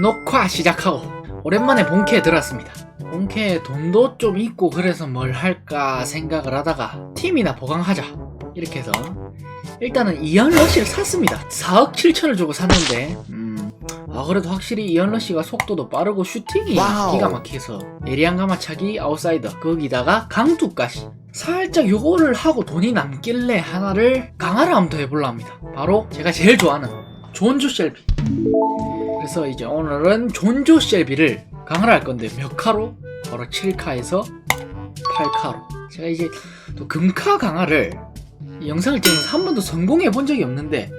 녹화 시작하고 오랜만에 본캐에 들어왔습니다. 본캐에 돈도 좀 있고 그래서 뭘 할까 생각을 하다가 팀이나 보강하자 이렇게 해서 일단은 이언 러시를 샀습니다. 4억 7천을 주고 샀는데 음, 아 그래도 확실히 이언 러시가 속도도 빠르고 슈팅이 와우. 기가 막혀서 에리안 가마차기 아웃사이더 거기다가 강두까지 살짝 요거를 하고 돈이 남길래 하나를 강화를 한번 더 해볼라 합니다. 바로 제가 제일 좋아하는 존조 셀비. 그래서 이제 오늘은 존조 셀비를 강화를 할 건데 몇 카로? 바로 7카에서 8카로. 제가 이제 또 금카 강화를 이 영상을 찍으면서 한 번도 성공해 본 적이 없는데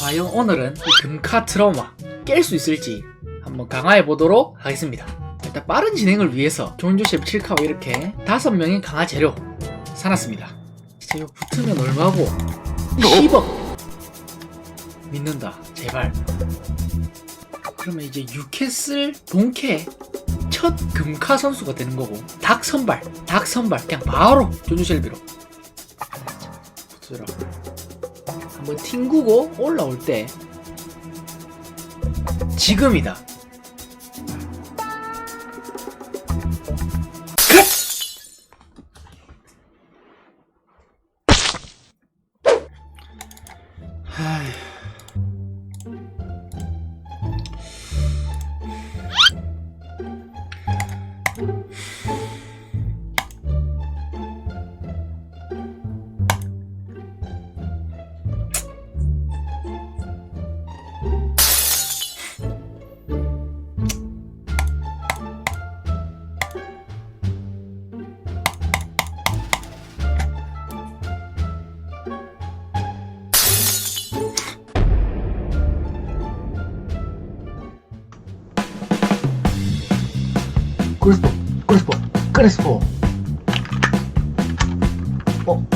과연 오늘은 이 금카 트라우마 깰 수 있을지 한번 강화해 보도록 하겠습니다. 일단 빠른 진행을 위해서 존조셉 7카와 이렇게 다섯 명의 강화 재료 사놨습니다. 진짜 이거 붙으면 얼마고? 10억 믿는다 제발. 그러면 이제 유캐슬 본캐 첫 금카 선수가 되는 거고 닭 선발 닭 선발 그냥 바로 존조셀비로 붙으라. 한번 튕구고 올라올 때 지금이다. 하 크리스포, 크리스포, 크리스포. 어,